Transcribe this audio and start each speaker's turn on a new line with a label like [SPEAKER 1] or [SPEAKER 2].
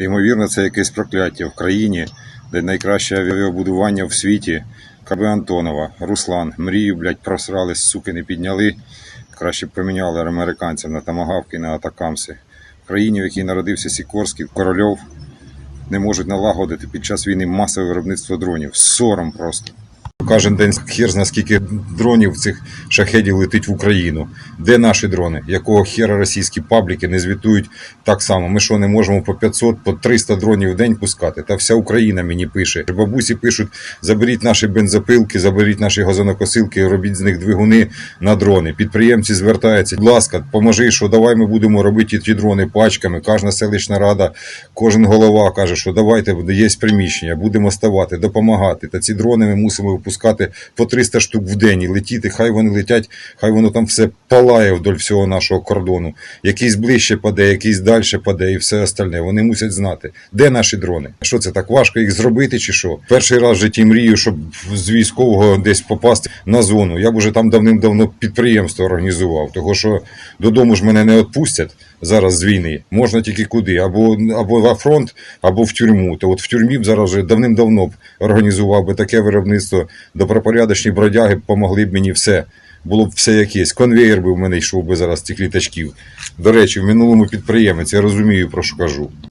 [SPEAKER 1] Ймовірно, це якесь прокляття в країні, де найкраще авіабудування в світі. КБ Антонова, Руслан, мрію, блядь, просрали, суки, не підняли. Краще б поміняли американцям на тамагавки, на атакамси. В країні, в якій народився Сікорський, Корольов, не можуть налагодити під час війни масове виробництво дронів. Сором просто. Кожен день хер зна скільки дронів цих шахедів летить в Україну. Де наші дрони? Якого хера російські пабліки не звітують так само? Ми що не можемо по 500, по 300 дронів в день пускати? Та вся Україна мені пише. Бабусі пишуть: заберіть наші бензопилки, заберіть наші газонокосилки, робіть з них двигуни на дрони. Підприємці звертаються. Будь ласка, поможи, що давай ми будемо робити ті дрони пачками. Кожна селищна рада, кожен голова каже, що давайте є приміщення, будемо ставати, допомагати. Та ці дрони ми мусимо випускати по 300 штук в день і летіти. Хай вони летять, хай воно там все палає вдоль всього нашого кордону. Якийсь ближче паде, якийсь далі паде і все остальне. Вони мусять знати, де наші дрони. Що це так важко їх зробити, чи що? Перший раз в житті мрію, щоб з військового десь попасти на зону. Я б уже там давним-давно підприємство організував, того що додому ж мене не відпустять зараз з війни. Можна тільки куди, або або на фронт, або в тюрму. То от в тюрмі б зараз вже давним-давно б організував би таке виробництво. Добропорядочні бродяги б помогли б мені все. Було б все якесь. Конвейер би в мене йшов би зараз цих літачків. До речі, в минулому підприємець, я розумію, про що кажу.